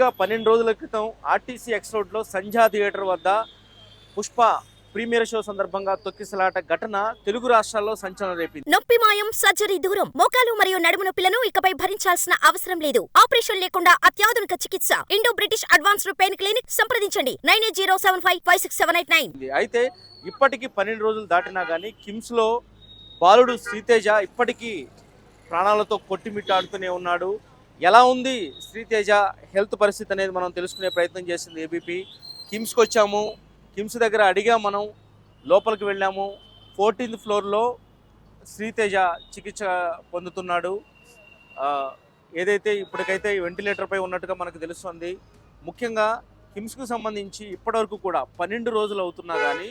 సరిగ్గా పన్నెండు రోజుల క్రితం ఆర్టీసీ ఎక్స్ రోడ్లో సంధ్యా థియేటర్ వద్ద పుష్ప ప్రీమియర్ షో సందర్భంగా తొక్కిసలాట ఘటన తెలుగు రాష్ట్రాల్లో సంచలనం రేపింది. నొప్పి మాయం సర్జరీ దూరం మోకాలు మరియు నడుము నొప్పులను ఇకపై భరించాల్సిన అవసరం లేదు. ఆపరేషన్ లేకుండా అత్యాధునిక చికిత్స. Indo British advanced pain clinic సంప్రదించండి. Nine eight zero seven five five six seven eight nine. అయితే ఇప్పటికీ పన్నెండు రోజులు దాటినా కానీ కిమ్స్లో బాలుడు శ్రీతేజ ఇప్పటికీ ప్రాణాలతో కొట్టిమిట్టాడుతూనే ఉన్నాడు. ఎలా ఉంది శ్రీతేజ హెల్త్ పరిస్థితి అనేది మనం తెలుసుకునే ప్రయత్నం చేసింది ఏబీపీ కిమ్స్కి వచ్చాము. కిమ్స్ దగ్గర అడిగా మనం. లోపలికి వెళ్ళాము. ఫోర్టీన్త్ ఫ్లోర్లో శ్రీతేజ చికిత్స పొందుతున్నాడు. ఏదైతే ఇప్పటికైతే వెంటిలేటర్పై ఉన్నట్టుగా మనకు తెలుస్తుంది. ముఖ్యంగా కిమ్స్కు సంబంధించి ఇప్పటివరకు కూడా పన్నెండు రోజులు అవుతున్నా కానీ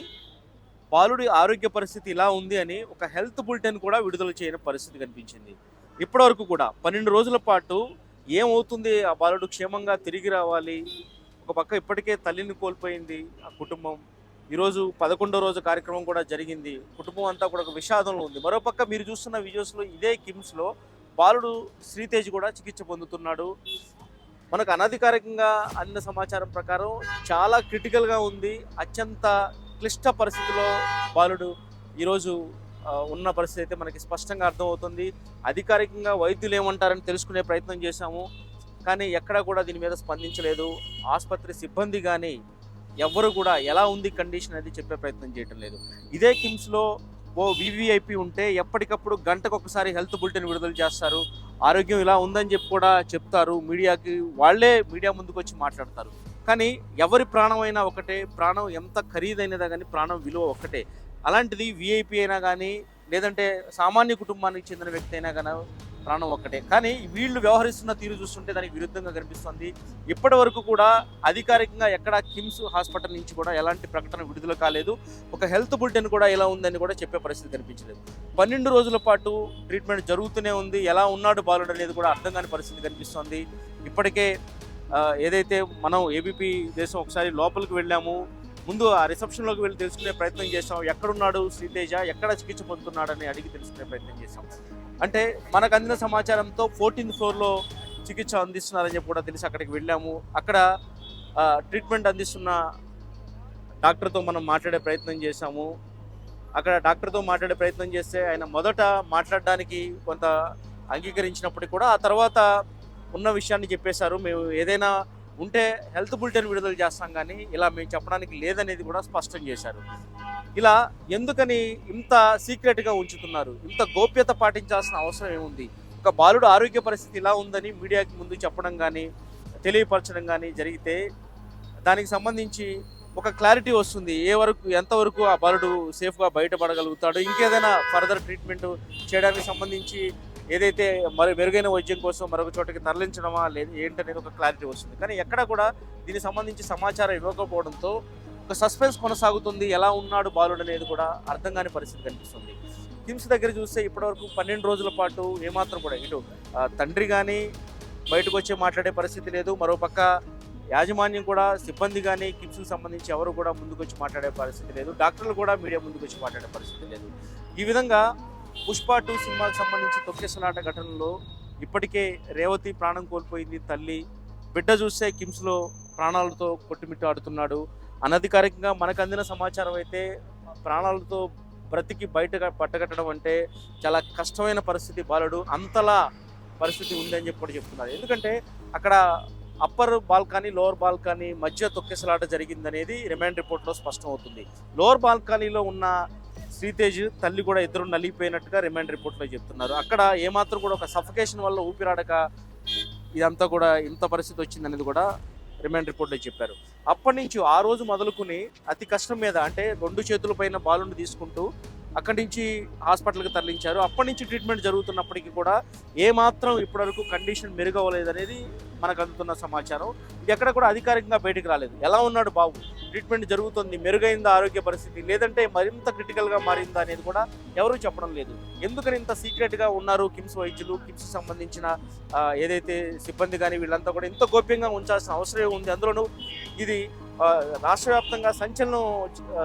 బాలుడి ఆరోగ్య పరిస్థితి ఇలా ఉంది అని ఒక హెల్త్ బులెటిన్ కూడా విడుదల చేయని పరిస్థితి కనిపించింది. ఇప్పటివరకు కూడా పన్నెండు రోజుల పాటు ఏమవుతుంది? ఆ బాలుడు క్షేమంగా తిరిగి రావాలి. ఒక పక్క ఇప్పటికే తల్లిని కోల్పోయింది ఆ కుటుంబం. ఈరోజు పదకొండో రోజు కార్యక్రమం కూడా జరిగింది. కుటుంబం అంతా కూడా ఒక విషాదంలో ఉంది. మరోపక్క మీరు చూస్తున్న వీడియోస్లో ఇదే కిమ్స్లో బాలుడు శ్రీతేజ్ కూడా చికిత్స పొందుతున్నాడు. మనకు అనధికారికంగా అందిన సమాచారం ప్రకారం చాలా క్రిటికల్గా ఉంది. అత్యంత క్లిష్ట పరిస్థితిలో బాలుడు ఈరోజు ఉన్న పరిస్థితి అయితే మనకి స్పష్టంగా అర్థమవుతుంది. అధికారికంగా వైద్యులు ఏమంటారని తెలుసుకునే ప్రయత్నం చేశాము. కానీ ఎక్కడా కూడా దీని మీద స్పందించలేదు. ఆసుపత్రి సిబ్బంది కానీ ఎవ్వరు కూడా ఎలా ఉంది కండిషన్ అది చెప్పే ప్రయత్నం చేయటం లేదు. ఇదే కిమ్స్లో ఓ వివిఐపి ఉంటే ఎప్పటికప్పుడు గంటకు ఒకసారి హెల్త్ బులెటిన్ విడుదల చేస్తారు. ఆరోగ్యం ఇలా ఉందని చెప్పి కూడా చెప్తారు. మీడియాకి వాళ్ళే మీడియా ముందుకు వచ్చి మాట్లాడతారు. కానీ ఎవరి ప్రాణమైనా ఒకటే ప్రాణం ఎంత ఖరీదైనదా కానీ ప్రాణం విలువ ఒకటే. అలాంటిది విఐపి అయినా కానీ లేదంటే సామాన్య కుటుంబానికి చెందిన వ్యక్తి అయినా కానీ ప్రాణం ఒక్కటే. కానీ వీళ్ళు వ్యవహరిస్తున్న తీరు చూస్తుంటే దానికి విరుద్ధంగా కనిపిస్తుంది. ఇప్పటి వరకు కూడా అధికారికంగా ఎక్కడ కిమ్స్ హాస్పిటల్ నుంచి కూడా ఎలాంటి ప్రకటన విడుదల కాలేదు. ఒక హెల్త్ బులెటిన్ కూడా ఎలా ఉందని కూడా చెప్పే పరిస్థితి కనిపించలేదు. పన్నెండు రోజుల పాటు ట్రీట్మెంట్ జరుగుతూనే ఉంది. ఎలా ఉన్నాడు బాలుడు అనేది కూడా అర్థం కాని పరిస్థితి కనిపిస్తోంది. ఇప్పటికే ఏదైతే మనం ఏబీపీ దేశం ఒకసారి లోపలికి వెళ్ళాము ముందు ఆ రిసెప్షన్లోకి వెళ్ళి తెలుసుకునే ప్రయత్నం చేసాం ఎక్కడున్నాడు శ్రీతేజ? ఎక్కడ చికిత్స పొందుతున్నాడని అడిగి తెలుసుకునే ప్రయత్నం చేసాం అంటే మనకు అందిన సమాచారంతో ఫోర్టీన్త్ ఫ్లోర్లో చికిత్స అందిస్తున్నారని చెప్పి కూడా తెలిసి అక్కడికి వెళ్ళాము. అక్కడ ట్రీట్మెంట్ అందిస్తున్న డాక్టర్తో మనం మాట్లాడే ప్రయత్నం చేశాము. అక్కడ డాక్టర్తో మాట్లాడే ప్రయత్నం చేస్తే ఆయన మొదట మాట్లాడడానికి కొంత అంగీకరించినప్పటికీ కూడా ఆ తర్వాత ఉన్న విషయాన్ని చెప్పేశారు. మేము ఏదైనా ఉంటే హెల్త్ బులెటిన్ విడుదల చేస్తాం కానీ ఇలా మేము చెప్పడానికి లేదనేది కూడా స్పష్టం చేశారు. ఇలా ఎందుకని ఇంత సీక్రెట్గా ఉంచుతున్నారు? ఇంత గోప్యత పాటించాల్సిన అవసరం ఏముంది? ఒక బాలుడు ఆరోగ్య పరిస్థితి ఇలా ఉందని మీడియాకి ముందు చెప్పడం కానీ తెలియపరచడం కానీ జరిగితే దానికి సంబంధించి ఒక క్లారిటీ వస్తుంది. ఏ వరకు ఎంతవరకు ఆ బాలుడు సేఫ్గా బయటపడగలుగుతాడు? ఇంకేదైనా ఫర్దర్ ట్రీట్మెంట్ చేయడానికి సంబంధించి ఏదైతే మరి మెరుగైన వైద్యం కోసం మరొక చోటకి తరలించడమా లేదు ఏంటనేది ఒక క్లారిటీ వస్తుంది. కానీ ఎక్కడ కూడా దీనికి సంబంధించి సమాచారం ఇవ్వకపోవడంతో ఒక సస్పెన్స్ కొనసాగుతుంది ఎలా ఉన్నాడు బాలుడు అనేది కూడా అర్థం కాని పరిస్థితి కనిపిస్తుంది. కిమ్స్ దగ్గర చూస్తే ఇప్పటివరకు పన్నెండు రోజుల పాటు ఏమాత్రం కూడా ఇటు తండ్రి కానీ బయటకు వచ్చి మాట్లాడే పరిస్థితి లేదు. మరోపక్క యాజమాన్యం కూడా సిబ్బంది కానీ కిమ్స్కి సంబంధించి ఎవరు కూడా ముందుకు వచ్చి మాట్లాడే పరిస్థితి లేదు. డాక్టర్లు కూడా మీడియా ముందుకు వచ్చి మాట్లాడే పరిస్థితి లేదు. ఈ విధంగా పుష్ప టూ సినిమాకి సంబంధించి తొక్కేసలాట ఘటనలో ఇప్పటికే రేవతి ప్రాణం కోల్పోయింది తల్లి. బిడ్డ చూస్తే కిమ్స్లో ప్రాణాలతో కొట్టుమిట్టాడుతున్నాడు అనధికారికంగా మనకు అందిన సమాచారం అయితే ప్రాణాలతో బ్రతికి బయట పట్టగట్టడం అంటే చాలా కష్టమైన పరిస్థితి బాలుడు. అంతలా పరిస్థితి ఉందని చెప్పి కూడా చెప్తున్నారు. ఎందుకంటే అక్కడ అప్పర్ బాల్కనీ లోవర్ బాల్కనీ మధ్య తొక్కేసలాట జరిగిందనేది రిమాండ్ రిపోర్ట్లో స్పష్టం అవుతుంది లోవర్ బాల్కనీలో ఉన్న శ్రీతేజ్ తల్లి కూడా ఇద్దరు నలిగిపోయినట్టుగా రిమాండ్ రిపోర్ట్లో చెప్తున్నారు. అక్కడ ఏమాత్రం కూడా ఒక సఫకేషన్ వల్ల ఊపిరాడక ఇదంతా కూడా ఇంత పరిస్థితి వచ్చిందనేది కూడా రిమాండ్ రిపోర్ట్లో చెప్పారు. అప్పటి నుంచి ఆ రోజు మొదలుకుని అతి కష్టం మీద అంటే రెండు చేతుల పైన బాలుని తీసుకుంటూ అక్కడి నుంచి హాస్పిటల్కి తరలించారు. అప్పటి నుంచి ట్రీట్మెంట్ జరుగుతున్నప్పటికీ కూడా ఏమాత్రం ఇప్పటివరకు కండిషన్ మెరుగవ్వలేదు అనేది మనకు అందుతున్న సమాచారం. ఇది ఎక్కడ కూడా అధికారికంగా బయటకు రాలేదు. ఎలా ఉన్నాడు బాబు? ట్రీట్మెంట్ జరుగుతుంది. మెరుగైందా ఆరోగ్య పరిస్థితి? లేదంటే మరింత క్రిటికల్గా మారిందా అనేది కూడా ఎవరూ చెప్పడం లేదు. ఎందుకని ఇంత సీక్రెట్గా ఉన్నారు కిమ్స్ వైద్యులు? కిమ్స్ సంబంధించిన ఏదైతే సిబ్బంది కానీ వీళ్ళంతా కూడా ఇంత గోప్యంగా ఉంచాల్సిన అవసరం ఉంది. అందులోనూ ఇది రాష్ట్ర వ్యాప్తంగా సంచలనం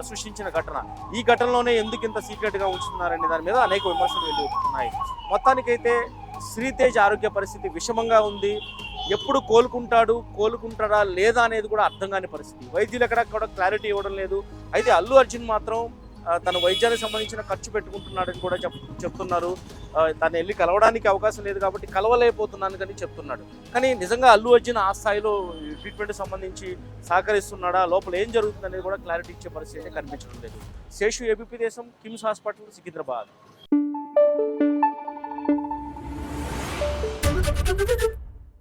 సృష్టించిన ఘటన. ఈ ఘటనలోనే ఎందుకు ఇంత సీక్రెట్గా ఉంచుతున్నారనే దాని మీద అనేక విమర్శలు వెళ్ళిపోతున్నాయి మొత్తానికైతే శ్రీతేజ్ ఆరోగ్య పరిస్థితి విషమంగా ఉంది. ఎప్పుడు కోలుకుంటాడు కోలుకుంటాడా లేదా అనేది కూడా అర్థం కాని పరిస్థితి. వైద్యులు ఎక్కడ కూడా క్లారిటీ ఇవ్వడం లేదు. అయితే అల్లు అర్జున్ మాత్రం తన వైద్యానికి సంబంధించిన ఖర్చు పెట్టుకుంటున్నాడని కూడా చెప్ చెప్తున్నారు. తను వెళ్ళి కలవడానికి అవకాశం లేదు కాబట్టి కలవలేకపోతున్నాను కానీ చెప్తున్నాడు. కానీ నిజంగా అల్లు అర్జున్ ఆ స్థాయిలో ట్రీట్మెంట్ సంబంధించి సహకరిస్తున్నాడా? లోపల ఏం జరుగుతుంది అనేది కూడా క్లారిటీ ఇచ్చే పరిస్థితి కనిపించడం లేదు. శేషు ఏబీపీ దేశం కిమ్స్ హాస్పిటల్ సికింద్రాబాద్.